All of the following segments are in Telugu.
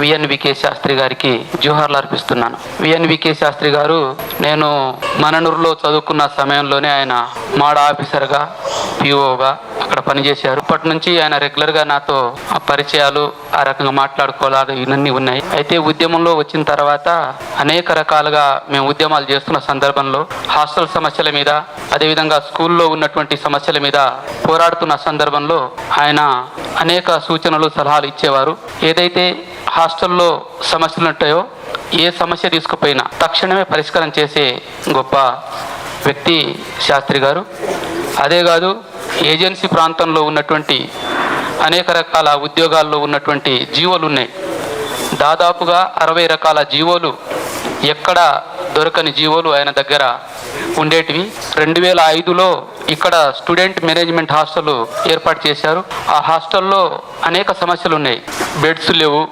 విఎన్వికే శాస్త్రి గారికి జోహార్లు అర్పిస్తున్నాను. విఎన్వికే శాస్త్రి గారు నేను మననూరులో చదువుకున్న సమయంలోనే ఆయన మాడ ఆఫీసర్గా పిఓగా అక్కడ పనిచేశారు. అప్పటి నుంచి ఆయన రెగ్యులర్గా నాతో ఆ పరిచయాలు ఆ రకంగా మాట్లాడుకోవాలి ఇవన్నీ ఉన్నాయి. అయితే ఉద్యమంలో వచ్చిన తర్వాత అనేక రకాలుగా మేము ఉద్యమాలు చేస్తున్న సందర్భంలో హాస్టల్ సమస్యల మీద అదేవిధంగా స్కూల్లో ఉన్నటువంటి సమస్యల మీద పోరాడుతున్న సందర్భంలో ఆయన అనేక సూచనలు సలహాలు ఇచ్చేవారు. ఏదైతే హాస్టల్లో సమస్యలు ఉంటాయో ఏ సమస్య తీసుకుపోయినా తక్షణమే పరిష్కారం చేసే గొప్ప వ్యక్తి శాస్త్రి గారు. అదే కాదు ఏజెన్సీ ప్రాంతంలో ఉన్నటువంటి అనేక రకాల ఉద్యోగాల్లో ఉన్నటువంటి జీవోలు ఉన్నాయి. దాదాపుగా అరవై రకాల జీవోలు ఎక్కడ దొరకని జీవోలు ఆయన దగ్గర ఉండేటివి. రెండు వేల ఐదులో ఇక్కడ స్టూడెంట్ మేనేజ్మెంట్ హాస్టల్ ఏర్పాటు చేశారు. ఆ హాస్టల్లో అనేక సమస్యలు ఉన్నాయి. బెడ్స్ లేవు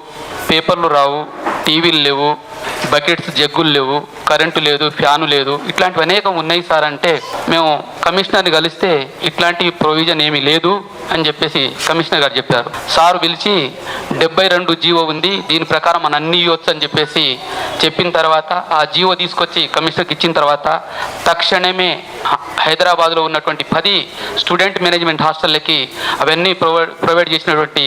పేపర్లు రావు టీవీలు లేవు బకెట్స్ జగ్గులు లేవు. కరెంటు లేదు ఫ్యాను లేదు ఇట్లాంటివి అనేకం ఉన్నాయి సార్ అంటే మేము కమిషనర్ని కలిస్తే ఇట్లాంటి ప్రొవిజన్ ఏమీ లేదు అని చెప్పేసి కమిషనర్ గారు చెప్పారు. సారు పిలిచి డెబ్బై రెండు జీవో ఉంది దీని ప్రకారం మన అన్ని ఇవ్వచ్చు అని చెప్పేసి చెప్పిన తర్వాత ఆ జీవో తీసుకొచ్చి కమిషనర్కి ఇచ్చిన తర్వాత తక్షణమే హైదరాబాద్లో ఉన్నటువంటి పది స్టూడెంట్ మేనేజ్మెంట్ హాస్టళ్ళకి అవన్నీ ప్రొవైడ్ ప్రొవైడ్ చేసినటువంటి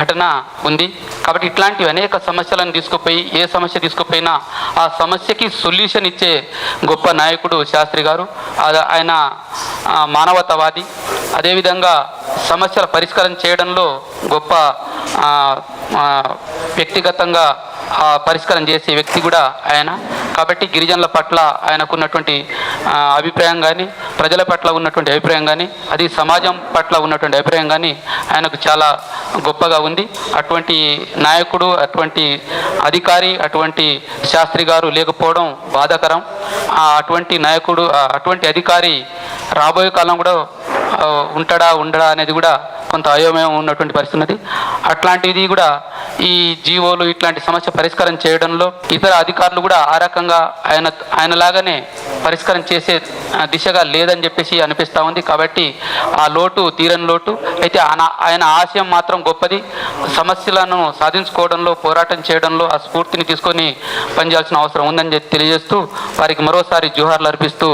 ఘటన ఉంది. కాబట్టి ఇట్లాంటివి అనేక సమస్యలను తీసుకుపోయి ఏ సమస్య తీసుకుపోయినా ఆ సమస్యకి సొల్యూషన్ ఇచ్చే గొప్ప నాయకుడు శాస్త్రి గారు. ఆయన మానవతావాది. అదేవిధంగా సమస్యల పరిష్కారం చేయడంలో గొప్ప వ్యక్తిగతంగా ఆ, పరిష్కారం చేసే వ్యక్తి కూడా ఆయన. కాబట్టి గిరిజనుల పట్ల ఆయనకున్నటువంటి అభిప్రాయం కానీ ప్రజల పట్ల ఉన్నటువంటి అభిప్రాయం కానీ అది సమాజం పట్ల ఉన్నటువంటి అభిప్రాయం కానీ ఆయనకు చాలా గొప్పగా ఉంది. అటువంటి నాయకుడు అటువంటి అధికారి అటువంటి శాస్త్రి గారు లేకపోవడం బాధాకరం. అటువంటి నాయకుడు అటువంటి అధికారి రాబోయే కాలం కూడా ఉంటాడా ఉండడా అనేది కూడా కొంత అయోమయం ఉన్నటువంటి పరిస్థితి అట్లాంటిది కూడా ఈ జీవోలు ఇట్లాంటి సమస్య పరిష్కారం చేయడంలో ఇతర అధికారులు కూడా ఆ రకంగా ఆయన ఆయనలాగానే పరిష్కారం చేసే దిశగా లేదని చెప్పేసి అనిపిస్తూ ఉంది. కాబట్టి ఆ లోటు తీరని లోటు అయితే ఆయన ఆయన ఆశయం మాత్రం గొప్పది. సమస్యలను సాధించుకోవడంలో పోరాటం చేయడంలో ఆ స్ఫూర్తిని తీసుకొని పనిచేయాల్సిన అవసరం ఉందని చెప్పి తెలియజేస్తూ వారికి మరోసారి జుహార్లు అర్పిస్తూ